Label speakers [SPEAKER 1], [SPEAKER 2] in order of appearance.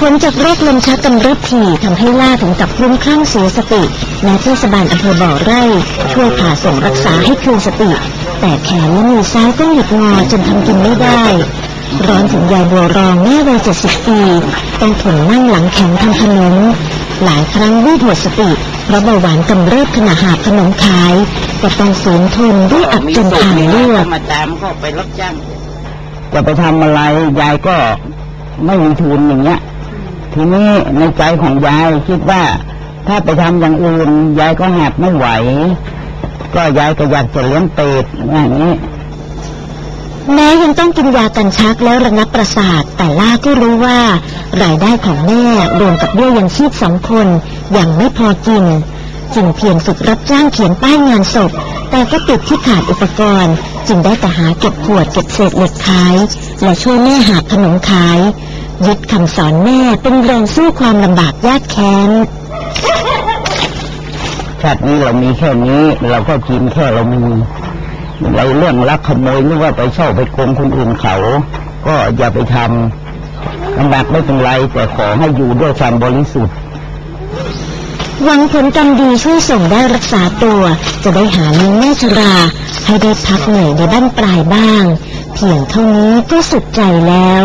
[SPEAKER 1] ผลจากโรคลมชักกำเริบถี่ทำให้ล่าถึงกับคลุ้มคลั่งเสียสติและเทศบาลอำเภอบ่อไร่ช่วยผ่าส่งรักษาให้คืนสติ แต่แขนและมือซ้ายต้องหยุดงอจนทำกินไม่ได้ ร้อนถึงยายบัวรองแม่วัยเจ็ดสิบปีต้องทนนั่งหลังแข็งทำขนมหลายครั้งวูบหมดสติเพราะเบาหวานกำเริบขณะหาบขนมขายก็ต้องฝืนทนด้วยอับจนผ่านเลือด
[SPEAKER 2] มาตามก็ไปรับจ้าง
[SPEAKER 3] จะไปทำอะไรยายก็ ไม่มีทุนอย่างเงี้ย ทีนี้ในใจของยายคิดว่า ถ้าไปทำอย่างอื่นยายก็แหบไม่ไหว ก็ยายก็อยากจะเลี้ยงเป็ดอย่างนี้
[SPEAKER 1] แม้ยังต้องกินยากันชักแล้วระงับประสาท แต่ล่าก็รู้ว่า รายได้ของแม่รวมกับเบี้ยยังชีพสองคนยังไม่พอกินจึงเพียงฝึกรับจ้างเขียนป้ายงานศพ แต่ก็ติดที่ขาดอุปกรณ์ จึงได้แต่หาเก็บขวดเก็บเศษเหล็กขาย และช่วยแม่หาขนมขาย ยึดคำสอนแม่เป็นแรงสู้ความลำบากยากแค้น
[SPEAKER 3] ชาตินี้เรามีแค่นี้ เราก็กินแค่เรามีเราเรื่องลักขโมยหรือว่าไปเช่าไปโกงคนอื่นเขา ก็อย่าไปทำลำบากไม่เป็นไรแต่ขอให้อยู่ด้วยความบริสุทธิ์
[SPEAKER 1] หวังผลกรรมดีช่วยส่งได้รักษาตัว จะได้หาเลี้ยงแม่ชรา ให้ได้พักเหนื่อยในบ้านปลายบ้างเพียงเท่านี้ก็สุดใจแล้ว